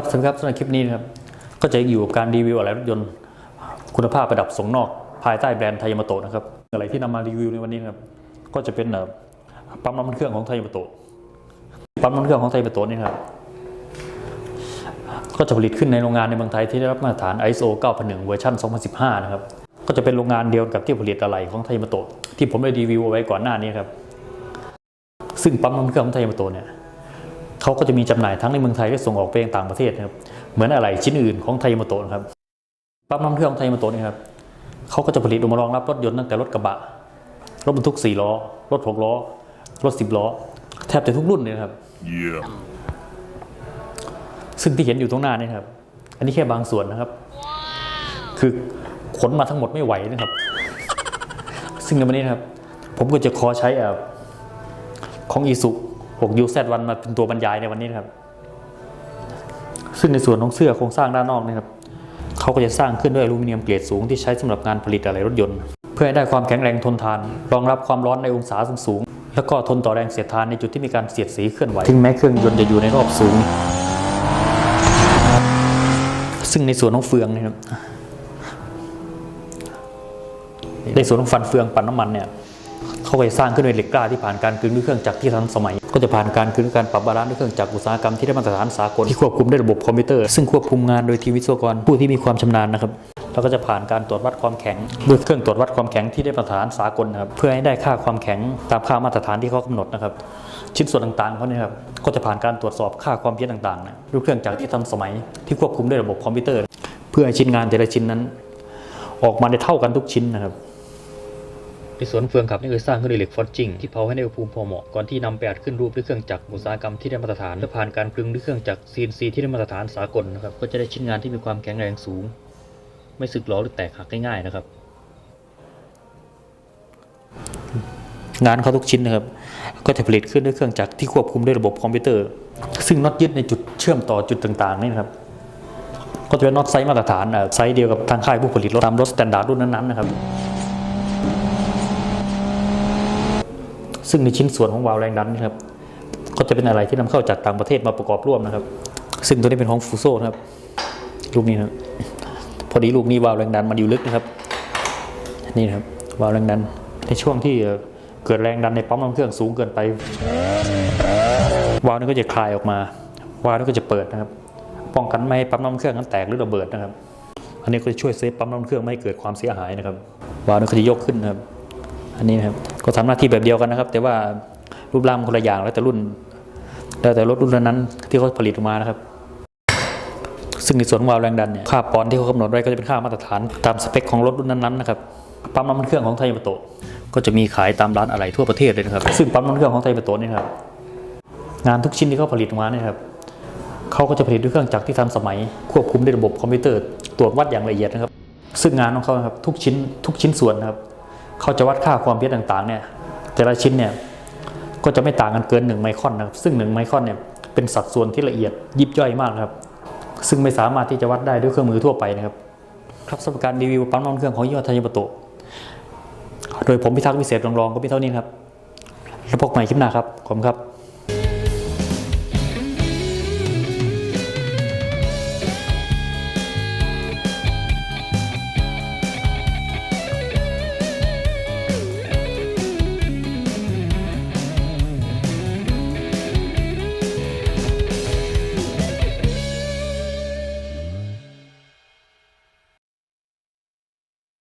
สวัสดีครับสำหรับคลิปนี้นะครับ ก็จะอยู่กับการรีวิวอะไรรถยนต์คุณภาพระดับส่งนอกภายใต้แบรนด์ไทยามาโตะนะครับ อะไรที่นำมารีวิวในวันนี้นะครับ ก็จะเป็นปั๊มน้ำมันเครื่องของไทยามาโตะปั๊มน้ำมันเครื่องของไทยามาโตะนี่ครับ ก็จะผลิตขึ้นในโรงงานในเมืองไทยที่ได้รับมาตรฐาน ISO 9001 เวอร์ชัน2015 นะครับ ก็จะเป็นโรงงานเดียวกับที่ผลิตอะไหล่ของไทยามาโตะที่ผมได้รีวิวเอาไว้ก่อนหน้านี้ครับ ซึ่งปั๊มน้ำมันเครื่องของไทยามาโตะเนี่ย เขาก็จะมีจำหน่ายทั้งในเมืองไทยและส่งออกไปยังต่างประเทศนะครับเหมือนอะไรชิ้นอื่นของไทยมาโตะครับปั๊มน้ำเครื่องของไทยมาโตะนี่ครับเขาก็จะผลิตออกมารองรับรถยนต์ตั้งแต่รถกระบะรถบรรทุก4ล้อ รถ6ล้อ รถ10ล้อ แทบจะทุกรุ่นเลยครับ Yeah. ซึ่งที่เห็นอยู่ตรงหน้านี่ครับ อันนี้แค่บางส่วนนะครับคือขนมาทั้งหมดไม่ไหวนะครับ ซึ่งในวันนี้นะครับ ผมก็จะขอใช้อ่อของอีสุ 6 UZ1 มาเป็นตัวบรรยายในวันนี้นะครับ ซึ่งในส่วนของเสื้อโครงสร้างด้านนอกนะครับเขาก็จะสร้างขึ้นด้วยอลูมิเนียมเกรดสูงที่ใช้สำหรับงานผลิตอะไหล่รถยนต์ เพื่อให้ได้ความแข็งแรงทนทาน รองรับความร้อนในองศาสูงๆแล้วก็ทนต่อแรงเสียดทานในจุดที่มีการเสียดสีเคลื่อนไหวถึงแม้เครื่องยนต์จะอยู่ในรอบสูง ซึ่งในส่วนของเฟืองเนะครับในส่วนของฟันเฟืองปั่นน้ำมันเนี่ย เขาก็จะสร้างขึ้นด้วยเหล็กกล้าที่ผ่านการกลึงด้วยเครื่องจักรที่ทันสมัย ก็จะผ่านการกลึงด้วยการปรับบาลานซ์ด้วยเครื่องจักรอุตสาหกรรมที่ได้มาตรฐานสากลที่ควบคุมด้วยระบบคอมพิวเตอร์ซึ่งควบคุมงานโดยทีมวิศวกรผู้ที่มีความชำนาญนะครับแล้วก็จะผ่านการตรวจวัดความแข็งด้วยเครื่องตรวจวัดความแข็งที่ได้มาตรฐานสากลนะครับเพื่อให้ได้ค่าความแข็งตามค่ามาตรฐานที่เขากำหนดนะครับชิ้นส่วนต่างๆเขาเนี่ยครับก็จะผ่านการตรวจสอบค่าความเพี้ยนต่างๆนะด้วยเครื่องจักรที่ทันสมัยที่ควบคุมด้วยระบบคอมพิวเตอร์ เพื่อให้ชิ้นงานแต่ละชิ้นนั้น ออกมาได้เท่ากันทุกชิ้นนะครับ ในสวนเฟืองขับนี่คือสร้างขึ้นด้วยเหล็กฟอสจิงที่เผาให้ในอุณหภูมิพอเหมาะก่อนที่นำไปอัดขึ้นรูปด้วยเครื่องจักรอุตสาหกรรมที่ได้มาตรฐานและผ่านการกลึงด้วยเครื่องจักร CNC ที่ได้มาตรฐานสากลนะครับก็จะได้ชิ้นงานที่มีความแข็งแรงสูง ไม่สึกหรอหรือแตกหักง่ายๆนะครับงานเขาทุกชิ้นนะครับ ก็จะผลิตขึ้นด้วยเครื่องจักรที่ควบคุมด้วยระบบคอมพิวเตอร์ ซึ่งน็อตยึดในจุดเชื่อมต่อจุดต่างๆนี่นะครับ ก็จะเป็นน็อตไซส์มาตรฐานไซส์เดียวกับทางค่ายผู้ผลิตรถตามรถสแตนดาร์ดรุ่นนั้นๆนะครับ ซึ่งในชิ้นส่วนของวาล์วแรงดันนะครับก็จะเป็นอะไรที่นำเข้าจากต่างประเทศมาประกอบร่วมนะครับ ซึ่งตัวนี้เป็นของฟูโซนะครับลูกนี้นะพอดีลูกนี้วาล์วแรงดันมันอยู่ลึกนะครับ นี่นะครับวาล์วแรงดันในช่วงที่เอ่อเกิดแรงดันในปั๊มน้ำเครื่องสูงเกินไป วาล์วนี้ก็จะคลายออกมา วาล์วนี้ก็จะเปิดนะครับ ป้องกันไม่ให้ปั๊มน้ำเครื่องนั้นแตกหรือระเบิดนะครับ อันนี้ก็จะช่วยเซฟปั๊มน้ำเครื่องไม่ให้เกิดความเสียหายนะครับ วาล์วนี้ก็จะยกขึ้นนะครับ อันนี้นะครับ ก็ทำหน้าที่แบบเดียวกันนะครับ แต่ว่ารูปร่างคนละอย่างแล้วแต่รุ่น แล้วแต่รถรุ่นนั้นที่เขาผลิตออกมานะครับ ซึ่งในส่วนของวาล์วแรงดันเนี่ยค่าปอนที่เขากำหนดไว้ก็จะเป็นค่ามาตรฐานตามสเปคของรถรุ่นนั้นๆนะครับปั๊มน้ำมันเครื่องของไทยมาโตก็จะมีขายตามร้านอะไหล่ทั่วประเทศเลยนะครับ ซึ่งปั๊มน้ำมันเครื่องของไทยมาโตนี่ครับงานทุกชิ้นที่เขาผลิตออกมาเนี่ยครับเขาก็จะผลิตด้วยเครื่องจักรที่ทันสมัย ควบคุมด้วยระบบคอมพิวเตอร์ตรวจวัดอย่างละเอียดนะครับ ซึ่งงานของเขาครับทุกชิ้นทุกชิ้นส่วนนะครับ เขาจะวัดค่าความเพี้ยนต่างๆเนี่ยแต่ละชิ้นเนี่ยก็จะไม่ต่างกันเกิน1ไมครอนนะครับซึ่ง1ไมครอนเนี่ยเป็นสัดส่วนที่ละเอียดยิบย่อยมากนะครับ ซึ่งไม่สามารถที่จะวัดได้ด้วยเครื่องมือทั่วไปนะครับ ครับสำหรับการรีวิวปั๊มน้ำเครื่องของยี่ห้อไทยประโตโดยผมพิทักษ์วิเศษรองๆก็มีเท่านี้ครับแล้วพบใหม่คลิปหน้าครับ ขอบคุณครับ